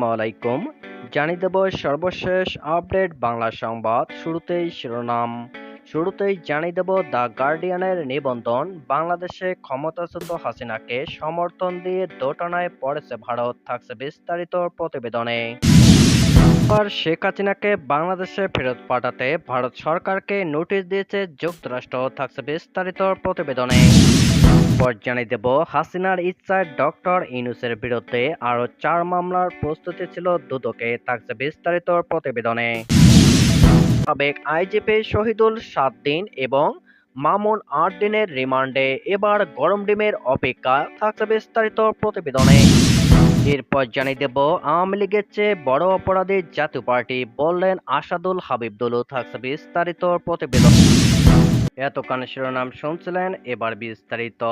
আলাইকুম। জানিয়ে দেব সর্বশেষ আপডেট বাংলা সংবাদ শুরুতেই শিরোনাম। শুরুতেই জানিয়ে দেব দ্য গার্ডিয়ানের নিবন্ধন। বাংলাদেশে ক্ষমতাচ্যুত হাসিনাকে সমর্থন দিয়ে দোটানায় পড়েছে ভারত, থাকছে বিস্তারিত প্রতিবেদনে। এবার শেখ হাসিনাকে বাংলাদেশে ফেরত পাঠাতে ভারত সরকারকে নোটিশ দিয়েছে যুক্তরাষ্ট্র, থাকছে বিস্তারিত প্রতিবেদনে। পর জানিয়ে দেব, হাসিনার ইচ্ছায় ডক্টর ইনুসের বিরুদ্ধে আরও চার মামলার প্রস্তুতি ছিল দুদকে, থাকছে বিস্তারিত প্রতিবেদনে। সাবেক আইজিপি শহীদুল সাত দিন এবং মামুন আট দিনের রিমান্ডে, এবার গরম ডিমের অপেক্ষা, থাকছে বিস্তারিত প্রতিবেদনে। এরপর জানিয়ে দেব, আওয়ামী লীগের চেয়ে বড় অপরাধী জাতীয় পার্টি বললেন আসাদুল হাবিবদুলু, থাকছে বিস্তারিত প্রতিবেদন। এতক্ষণ শিরোনাম শুনছিলেন এবার বিস্তারিত।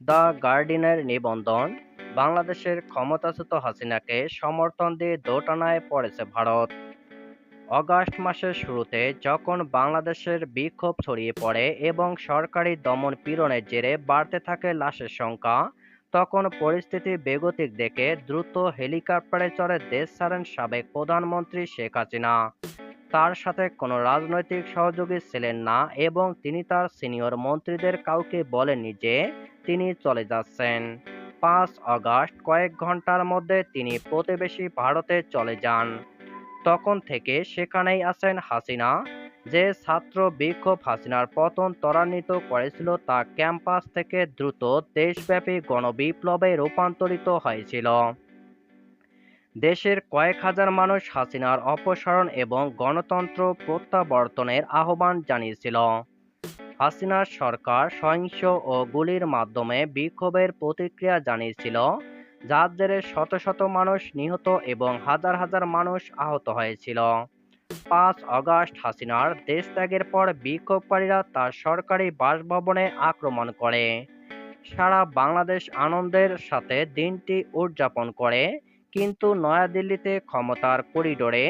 দ্য গার্ডিনের নিবন্ধন, বাংলাদেশের ক্ষমতাচ্যুত হাসিনাকে সমর্থন দিয়ে দোটানায় পড়েছে ভারত। অগাস্ট মাসের শুরুতে যখন বাংলাদেশের বিক্ষোভ ছড়িয়ে পড়ে এবং সরকারি দমন পীড়নের জেরে বাড়তে থাকে লাশের সংখ্যা, তখন পরিস্থিতি বেগতিক দেখে দ্রুত হেলিকপ্টারে চড়ে দেশ ছাড়েন সাবেক প্রধানমন্ত্রী শেখ হাসিনা। তার সাথে কোনো রাজনৈতিক সহযোগী ছিলেন না এবং তিনি তার সিনিয়র মন্ত্রীদের কাউকে বলেননি যে তিনি চলে যাচ্ছেন। পাঁচ আগস্ট কয়েক ঘণ্টার মধ্যে তিনি প্রতিবেশী ভারতে চলে যান। তখন থেকে সেখানেই আছেন হাসিনা। যে ছাত্র বিক্ষোভ হাসিনার পতন ত্বরান্বিত করেছিল তা ক্যাম্পাস থেকে দ্রুত দেশব্যাপী গণবিপ্লবে রূপান্তরিত হয়েছিল। দেশের কয়েক হাজার মানুষ হাসিনার অপসারণ এবং গণতন্ত্র প্রত্যাবর্তনের আহ্বান জানিয়েছিল। হাসিনার সরকার সহিংস ও গুলির মাধ্যমে বিক্ষোভের প্রতিক্রিয়া জানিয়েছিল, যার জেরে শত শত মানুষ নিহত এবং হাজার হাজার মানুষ আহত হয়েছিল। পাঁচ আগস্ট হাসিনার দেশ ত্যাগের পর বিক্ষোভকারীরা তার সরকারি বাসভবনে আক্রমণ করে। সারা বাংলাদেশ আনন্দের সাথে দিনটি উদযাপন করে কিন্তু নয়াদিল্লিতে ক্ষমতার করিডোরে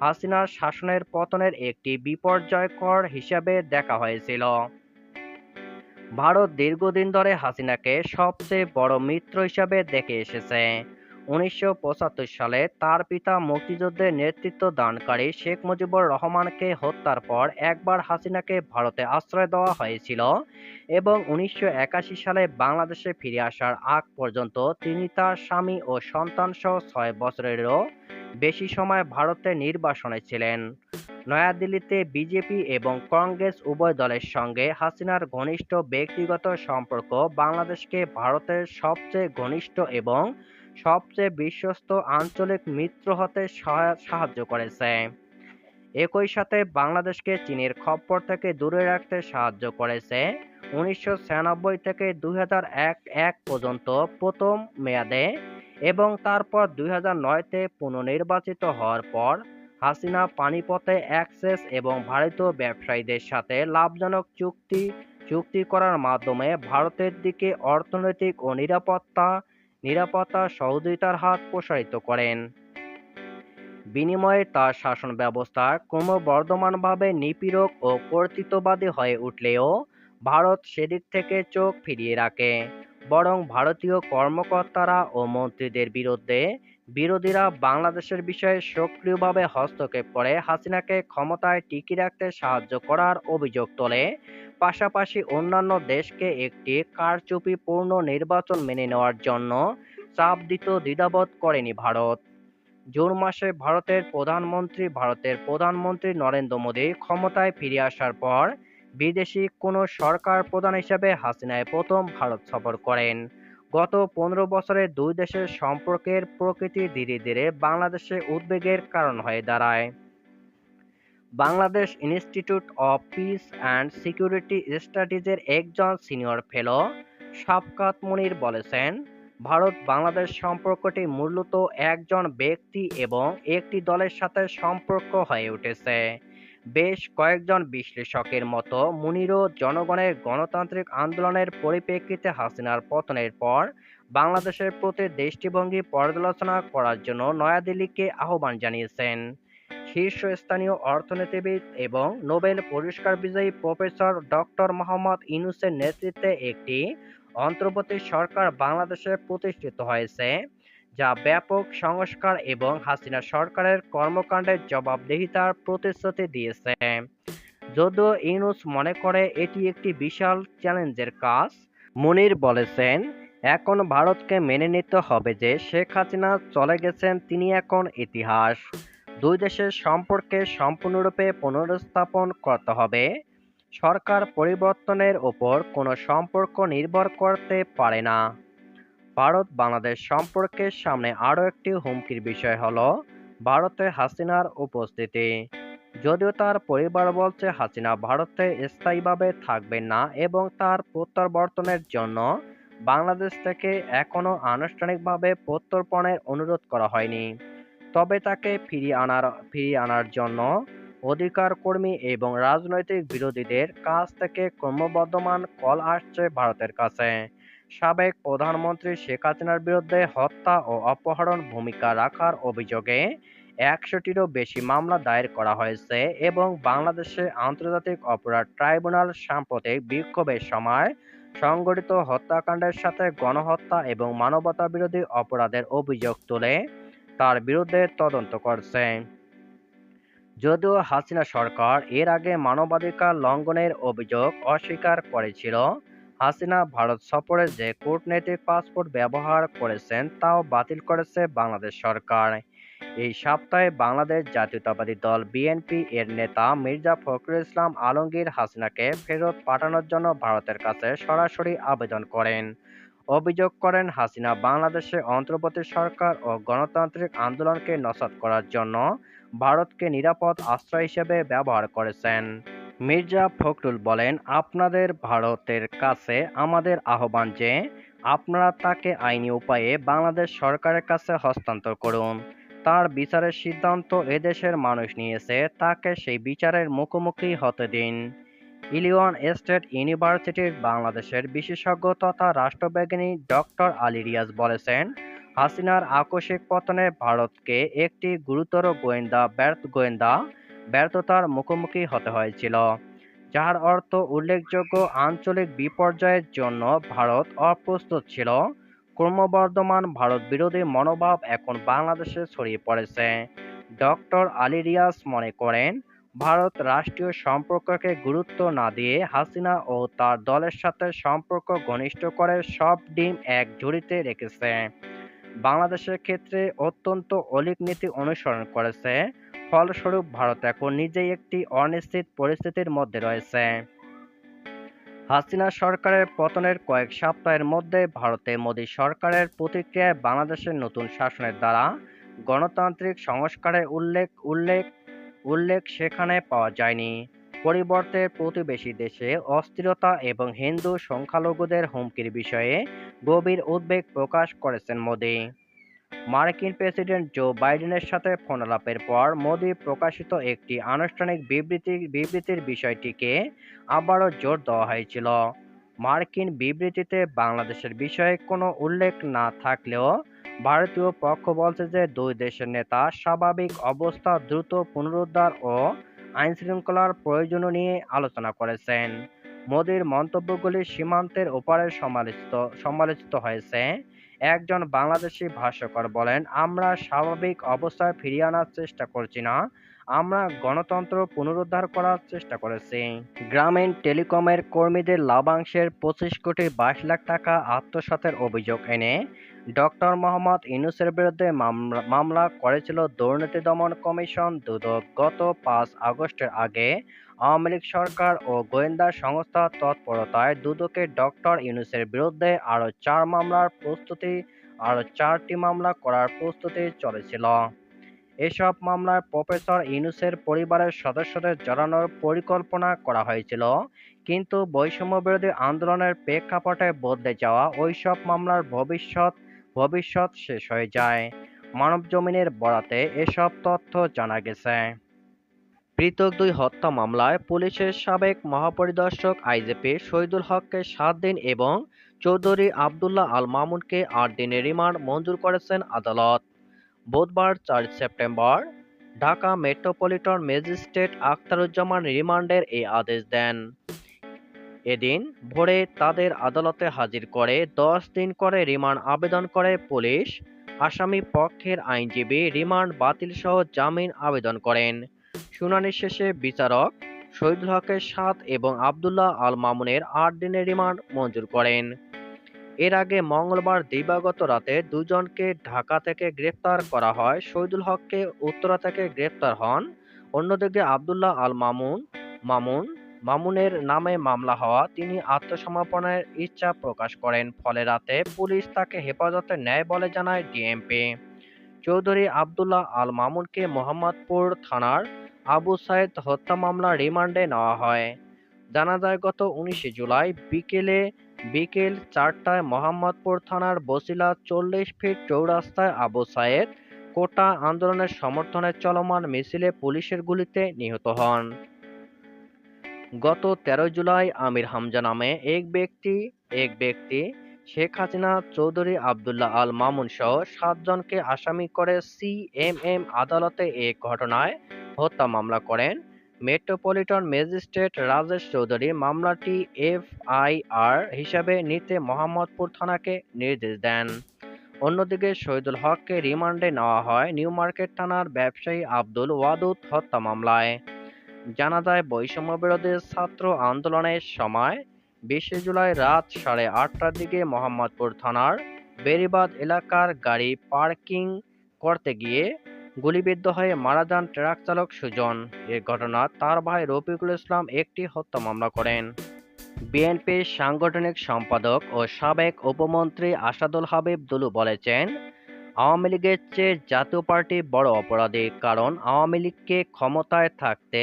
হাসিনার শাসনের পতনের একটি বিপর্যয়কর হিসাবে দেখা হয়েছিল। ভারত দীর্ঘদিন ধরে হাসিনাকে সবচেয়ে বড় মিত্র হিসাবে দেখে এসেছে। উনিশশো পঁচাত্তর সালে তার পিতা মুক্তিযুদ্ধে নেতৃত্ব দানকারী শেখ মুজিবুর রহমানকে হত্যার পর একবার হাসিনাকে ভারতে আশ্রয় দেওয়া হয়েছিল এবং উনিশশো সালে বাংলাদেশে ফিরে আসার আগ পর্যন্ত তিনি তার স্বামী ও সন্তানসহ ছয় বছরেরও বেশি সময় ভারতে নির্বাসনে ছিলেন। নয়াদিল্লিতে বিজেপি এবং কংগ্রেস উভয় দলের সঙ্গে হাসিনার ঘনিষ্ঠ ব্যক্তিগত সম্পর্ক বাংলাদেশকে ভারতের সবচেয়ে ঘনিষ্ঠ এবং সবচেয়ে বিশ্বস্ত আঞ্চলিক মিত্র হতে সাহায্য করেছে। একই সাথে বাংলাদেশকে চীনের খপ্পর থেকে দূরে রাখতে সাহায্য করেছে। উনিশশো ছিয়ানব্বই থেকে দুই এক পর্যন্ত প্রথম মেয়াদে এবং তারপর দুই তে পুনর্নির্বাচিত হওয়ার পর হাসিনা পানিপথে অ্যাক্সেস এবং ভারতীয় ব্যবসায়ীদের সাথে লাভজনক চুক্তি চুক্তি করার মাধ্যমে ভারতের দিকে অর্থনৈতিক ও নিরাপত্তা নিরাপত্তা সহযোগিতার হাত প্রসারিত করেন। বিনিময়ে তার শাসন ব্যবস্থা ক্রমবর্ধমানভাবে নিপীড়ক ও কর্তৃত্ববাদী হয়ে উঠলেও ভারত সেদিক থেকে চোখ ফিরিয়ে রাখে। বরং ভারতীয় কর্মকর্তারা ও মন্ত্রীদের বিরুদ্ধে বিরোধীরা বাংলাদেশের বিষয়ে সক্রিয়ভাবে হস্তক্ষেপ করে হাসিনাকে ক্ষমতায় টিকিয়ে রাখতে সাহায্য করার অভিযোগ তোলে। পাশাপাশি অন্যান্য দেশকে একটি কারচুপিপূর্ণ নির্বাচন মেনে নেওয়ার জন্য চাপ দিত দ্বিধাবোধ করেনি ভারত। জুন মাসে ভারতের প্রধানমন্ত্রী ভারতের প্রধানমন্ত্রী নরেন্দ্র মোদী ক্ষমতায় ফিরে আসার পর বিদেশি কোনো সরকার প্রধান হিসেবে হাসিনায় প্রথম ভারত সফর করেন। গত পনেরো বছরে দুই দেশের সম্পর্কের প্রকৃতি ধীরে ধীরে বাংলাদেশে উদ্বেগের কারণ হয়ে দাঁড়ায়। Bangladesh institute of peace and security স্টাডিজের একজন সিনিয়র ফেলো শাফকাত মুনির বলেছেন, ভারত বাংলাদেশ সম্পর্কটি মূলত একজন ব্যক্তি এবং একটি দলের সাথে সম্পর্ক হয়ে উঠেছে। বেশ কয়েকজন বিশ্লেষকের মতো মুনিরও জনগণের গণতান্ত্রিক আন্দোলনের পরিপ্রেক্ষিতে হাসিনার পতনের পর বাংলাদেশের প্রতি দৃষ্টিভঙ্গি পর্যালোচনা করার জন্য নয়াদিল্লিকে আহ্বান জানিয়েছেন। শীর্ষস্থানীয় অর্থনীতিবিদ এবং নোবেল পুরস্কার বিজয়ী প্রফেসর ডক্টর মোহাম্মদ ইউনূসের নেতৃত্বে একটি অন্তর্বর্তী সরকার বাংলাদেশে প্রতিষ্ঠিত হয়েছে। যা ব্যাপক সংস্কার এবং হাসিনা সরকারের কর্মকাণ্ডের জবাবদিহিতার প্রতিশ্রুতি দিয়েছে। যদিও ইউনুস মনে করে এটি একটি বিশাল চ্যালেঞ্জের কাজ, মনির বলেছেন, এখন ভারতকে মেনে নিতে হবে যে শেখ হাসিনা চলে গেছেন তিনি এখন ইতিহাস। দুই দেশের সম্পর্কে সম্পূর্ণরূপে পুনরুস্থাপন করতে হবে। সরকার পরিবর্তনের ওপর কোনো সম্পর্ক নির্ভর করতে পারে না। ভারত বাংলাদেশ সম্পর্কের সামনে আরও একটি হুমকির বিষয় হল ভারতে হাসিনার উপস্থিতি। যদিও তার পরিবার বলছে হাসিনা ভারতে স্থায়ীভাবে থাকবেন না এবং তার প্রত্যাবর্তনের জন্য বাংলাদেশ থেকে এখনও আনুষ্ঠানিকভাবে প্রত্যর্পণের অনুরোধ করা হয়নি। তবে তাকে ফিরিয়ে আনার ফিরিয়ে আনার জন্য অধিকার কর্মী এবং রাজনৈতিক বিরোধীদের কাছ থেকে ক্রমবর্ধমান কল আসছে ভারতের কাছে। সাবেক প্রধানমন্ত্রী শেখ হাসিনার বিরুদ্ধে হত্যা ও অপহরণ ভূমিকা রাখার অভিযোগে একশোটিরও বেশি মামলা দায়ের করা হয়েছে এবং বাংলাদেশে আন্তর্জাতিক অপরাধ ট্রাইব্যুনাল সাম্প্রতিক বিক্ষোভের সময় সংগঠিত হত্যাকাণ্ডের সাথে গণহত্যা এবং মানবতাবিরোধী অপরাধের অভিযোগ তুলে তার বিরুদ্ধে তদন্ত করছে। যদিও হাসিনা সরকার এর আগে মানবাধিকার লঙ্ঘনের অভিযোগ অস্বীকার করেছিল হাসিনা ভারত সফরে যে কূটনৈতিক পাসপোর্ট ব্যবহার করেছেন, তাও বাতিল করেছে বাংলাদেশ সরকার। এই সপ্তাহে বাংলাদেশ জাতীয়তাবাদী দল বিএনপি এর নেতা মির্জা ফখরুল ইসলাম আলমগীর হাসিনাকে ফেরত পাঠানোর জন্য ভারতের কাছে সরাসরি আবেদন করেন। অভিযোগ করেন, হাসিনা বাংলাদেশে অন্তর্বর্তী সরকার ও গণতান্ত্রিক আন্দোলনকে নস্যাৎ করার জন্য ভারতকে নিরাপদ আশ্রয় হিসেবে ব্যবহার করেছেন। মির্জা ফখরুল বলেন, আপনাদের ভারতের কাছে আমাদের আহ্বান যে, আপনারা তাকে আইনি উপায়ে বাংলাদেশ সরকারের কাছে হস্তান্তর করুন। তার বিচারের সিদ্ধান্ত এদেশের মানুষ নিয়েছে, তাকে সেই বিচারের মুখোমুখি হতে দিন। ইলিয়ন স্টেট ইউনিভার্সিটির বাংলাদেশের বিশেষজ্ঞ তথা রাষ্ট্রবিজ্ঞানী ডক্টর আলী রিয়াজ বলেছেন, হাসিনার আকস্মিক পতনে ভারতকে একটি গুরুতর গোয়েন্দা, ব্যর্থ গোয়েন্দা ব্যর্থতার মুখোমুখি হতে হয়েছিল, যার অর্থ উল্লেখযোগ্য আঞ্চলিক বিপর্যয়ের জন্য ভারত অপ্রস্তুত ছিল। ক্রমবর্ধমান ভারত বিরোধী মনোভাব এখন বাংলাদেশে ছড়িয়ে পড়েছে। ডক্টর আলী রিয়াজ মনে করেন, ভারত রাষ্ট্রীয় সম্পর্ককে গুরুত্ব না দিয়ে হাসিনা ও তার দলের সাথে সম্পর্ক ঘনিষ্ঠ করে সব ডিম এক ঝুড়িতে রেখেছে। বাংলাদেশের ক্ষেত্রে অত্যন্ত অলিক নীতি অনুসরণ করেছে। ফলস্বরূপ ভারত এখন নিজেই একটি অনিশ্চিত পরিস্থিতির মধ্যে রয়েছে। হাসিনা সরকারের পতনের কয়েক সপ্তাহের মধ্যে ভারতে মোদী সরকারের প্রতিক্রিয়ায় বাংলাদেশের নতুন শাসনের দ্বারা গণতান্ত্রিক সংস্কারের উল্লেখ উল্লেখ উল্লেখ সেখানে পাওয়া যায়নি। পরিবর্তে প্রতিবেশী দেশে অস্থিরতা এবং হিন্দু সংখ্যালঘুদের হুমকির বিষয়ে গভীর উদ্বেগ প্রকাশ করেছেন মোদী। মার্কিন প্রেসিডেন্ট জো বাইডেনের সাথে ফোনালাপের পর মোদি প্রকাশিত একটি আনুষ্ঠানিক বিবৃতি, বিবৃতির বিষয়টিকে আবারও জোর দেওয়া হয়েছিল। মার্কিন বিবৃতিতে বাংলাদেশের বিষয়ে কোনো উল্লেখ না থাকলেও ভারতীয় পক্ষ বলছে যে দুই দেশের নেতা স্বাভাবিক অবস্থা দ্রুত পুনরুদ্ধার ও আইনশৃঙ্খলার প্রয়োজন নিয়ে আলোচনা করেছেন। মোদির মন্তব্যগুলি সীমান্তের ওপারে সমালোচিত সমালোচিত হয়েছে। একজন বাংলাদেশি ভাষ্যকার বলেন, আমরা স্বাভাবিক অবস্থায় ফিরিয়ে আনার চেষ্টা করছি না, আমরা গণতন্ত্র পুনরুদ্ধার করার চেষ্টা করেছি। গ্রামীণ টেলিকমের কর্মীদের লাভাংশের পঁচিশ কোটি বাইশ লাখ টাকা আত্মসাতের অভিযোগ এনে ডক্টর মোহাম্মদ ইউনুসের বিরুদ্ধে মামলা মামলা করেছিল দুর্নীতি দমন কমিশন দুদক গত পাঁচ আগস্টের আগে। আওয়ামী লীগ সরকার ও গোয়েন্দা সংস্থার তৎপরতায় দুদকে ডক্টর ইউনুসের বিরুদ্ধে আরও চার মামলার প্রস্তুতি, আরও চারটি মামলা করার প্রস্তুতি চলেছিল। এসব মামলায় প্রফেসর ইউনুসের পরিবারের সদস্যদের জড়ানোর পরিকল্পনা করা হয়েছিল, কিন্তু বৈষম্য বিরোধী আন্দোলনের প্রেক্ষাপটে বদলে যাওয়া ওইসব মামলার ভবিষ্যৎ ভবিষ্যৎ শেষ হয়ে যায়। মানবজমিনের বরাতে এসব তথ্য জানা গেছে। পৃথক দুই হত্যা মামলায় পুলিশের সাবেক মহাপরিদর্শক আইজিপি শহীদুল হককে সাত দিন এবং চৌধুরী আবদুল্লাহ আল মামুনকে আট দিনের রিমান্ড মঞ্জুর করেছেন আদালত। বুধবার চার September Dhaka metropolitan magistrate Akhtaruzzaman রিমান্ডের এই আদেশ দেন। এদিন ভোরে তাদের আদালতে হাজির করে দশ দিন করে রিমান্ড আবেদন করে পুলিশ। আসামি পক্ষের আইনজীবী রিমান্ড বাতিল সহ জামিন আবেদন করেন। শুনানি শেষে বিচারক শহীদুল হকের সাত এবং আবদুল্লাহ আল মামুনের আট দিনের রিমান্ড মঞ্জুর করেন। এর আগে মঙ্গলবার দিবাগত রাতে দুজনকে ঢাকা থেকে গ্রেফতার করা হয়। শহীদুল হককে উত্তরা থেকে গ্রেফতার হন। অন্যদিকে আবদুল্লাহ আল মামুন মামুন মামুনের নামে মামলা হওয়া তিনি আত্মসমর্পণের ইচ্ছা প্রকাশ করেন, ফলে রাতে পুলিশ তাকে হেফাজতে নেয় বলে জানায় ডিএমপি। চৌধুরী আবদুল্লাহ আল মামুনকে মোহাম্মদপুর থানার আবু সাইদ হত্যা মামলা রিমান্ডে নেওয়া হয়। জানা যায়, গত উনিশে জুলাই বিকেলে বিকেল চারটায় মোহাম্মদপুর থানার বসিলা চল্লিশ ফিট চৌরাস্তায় আবু সায়েদ কোটা আন্দোলনের সমর্থনে চলমান মিছিলে পুলিশের গুলিতে নিহত হন। গত তেরো জুলাই আমির হামজা নামে এক ব্যক্তি এক ব্যক্তি, শেখ হাসিনা চৌধুরী আবদুল্লাহ আল মামুন সহ সাতজনকে আসামি করে সিএমএম আদালতে এক ঘটনায় হত্যা মামলা করেন। মেট্রোপলিটন ম্যাজিস্ট্রেট রাজেশ চৌধুরী মামলাটি এফআইআর হিসাবে নিতে মোহাম্মদপুর থানাকে নির্দেশ দেন। অন্যদিকে শহীদুল হককে রিমান্ডে নেওয়া হয় নিউ মার্কেট থানার ব্যবসায়ী আব্দুল ওয়াদুদ হত্যা মামলায়। জানা যায় বৈষম্য বিরোধী ছাত্র আন্দোলনের সময় বিশে জুলাই রাত সাড়ে আটটার দিকে মোহাম্মদপুর থানার বেরিবাদ এলাকার গাড়ি পার্কিং করতে গিয়ে গুলিবিদ্ধ হয়ে মারা যান ট্রাক চালক সুজন। এ ঘটনা তার ভাই রফিকুল ইসলাম একটি হত্যা মামলা করেন। বিএনপির সাংগঠনিক সম্পাদক ও সাবেক উপমন্ত্রী আসাদুল হাবিব দুলু বলেছেন আওয়ামী লীগের চেয়ে জাতীয় পার্টি বড় অপরাধী, কারণ আওয়ামী লীগকে ক্ষমতায় থাকতে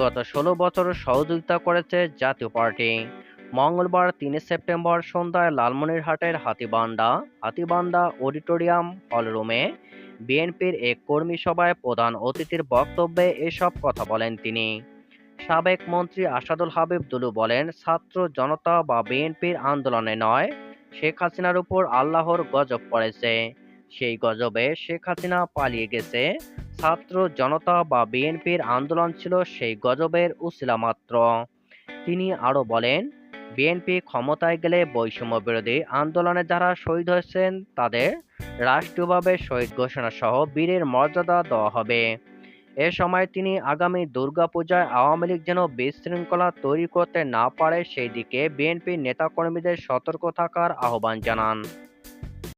গত ষোলো বছর সহযোগিতা করেছে জাতীয় পার্টি। মঙ্গলবার তিন সেপ্টেম্বর সন্ধ্যায় লালমনিরহাটের হাতিবান্ডা হাতিবান্ডা অডিটোরিয়াম হলরুমে বিএনপির এক কর্মী সভায় প্রধান অতিথির বক্তব্যে এসব কথা বলেন তিনি। সাবেক মন্ত্রী আসাদুল হাবিব দুলু বলেন, ছাত্র জনতা বা বিএনপির আন্দোলনে নয়, শেখ হাসিনার উপর আল্লাহর গজব পড়েছে। সেই গজবে শেখ হাসিনা পালিয়ে গেছে। ছাত্র জনতা বা বিএনপির আন্দোলন ছিল সেই গজবের উসিলা মাত্র। তিনি আরও বলেন, বিএনপি ক্ষমতায় গেলে বৈষম্য বিরোধী আন্দোলনে যারা শহীদ হয়েছেন তাদের রাষ্ট্রীয়ভাবে শহীদ ঘোষণা সহ বীরের মর্যাদা দেওয়া হবে। এ সময় তিনি আগামী দুর্গাপূজায় আওয়ামী লীগ যেন বিশৃঙ্খলা তৈরি করতে না পারে, সেই দিকে বিএনপির নেতাকর্মীদের সতর্ক থাকার আহ্বান জানান।